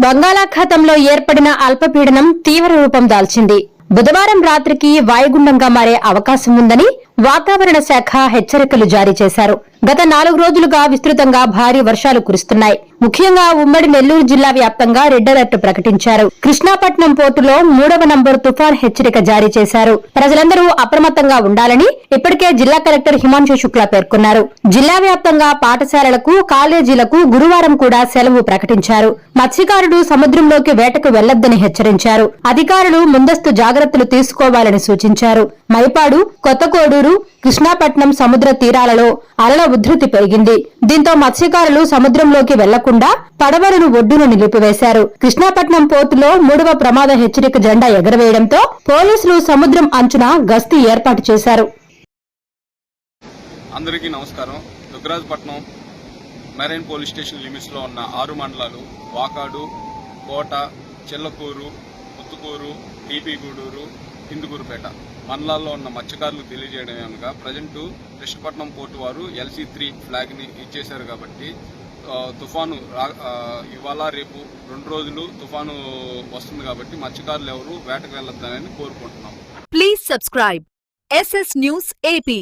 బంగాళాఖాతంలో ఏర్పడిన అల్పపీడనం తీవ్ర రూపం దాల్చింది. బుధవారం రాత్రికి వాయుగుండంగా మారే అవకాశం ఉందని వాతావరణ శాఖ హెచ్చరికలు జారీ చేశారు. గత నాలుగు రోజులుగా విస్తృతంగా భారీ వర్షాలు కురుస్తున్నాయి. ముఖ్యంగా ఉమ్మడి నెల్లూరు జిల్లా వ్యాప్తంగా రెడ్ అలర్ట్ ప్రకటించారు. కృష్ణాపట్నం పోర్టులో మూడవ నంబరు తుఫాన్ హెచ్చరిక జారీ చేశారు. ప్రజలందరూ అప్రమత్తంగా ఉండాలని ఇప్పటికే జిల్లా కలెక్టర్ హిమాంశు శుక్లా పేర్కొన్నారు. జిల్లా వ్యాప్తంగా పాఠశాలలకు కాలేజీలకు గురువారం కూడా సెలవు ప్రకటించారు. మత్స్యకారులు సముద్రంలోకి వేటకు వెళ్ళొద్దని హెచ్చరించారు. అధికారులు ముందస్తు జాగ్రత్తలు తీసుకోవాలని సూచించారు. మైపాడు కొత్తకోడూరు కృష్ణాపట్నం సముద్ర తీరాలలో అలల ఉధృతి పెరిగింది. దీంతో మత్స్యకారులు సముద్రంలోకి వెళ్ళకుండా పడవలను ఒడ్డును నిలిపివేశారు. కృష్ణాపట్నం పోర్టులో మూడవ ప్రమాద హెచ్చరిక జెండా ఎగరవేయడంతో పోలీసులు సముద్రం అంచున గస్తీ ఏర్పాటు చేశారు. అందరికీ నమస్కారం. దుగ్గరాజపట్నం మెరైన్ పోలీస్ స్టేషన్ లిమిట్స్లో ఉన్న ఆరు మండలాలు వాకాడు కోట చెల్లకూరు ముత్తుకూరు టీపీ గూడూరు హిందుకూరుపేట మండలాల్లో ఉన్న మత్స్యకారులు తెలియజేయడం ఏమనగా ప్రజెంట్ కృష్ణపట్నం పోర్టు వారు ఎల్సీ త్రీ ఫ్లాగ్ని ఇచ్చేశారు కాబట్టి తుఫాను ఇవాళ రేపు రెండు రోజులు తుఫాను వస్తుంది కాబట్టి మత్స్యకారులు ఎవరు వేటకు వెళ్ళొద్దని కోరుకుంటున్నాం. Please subscribe SS news AP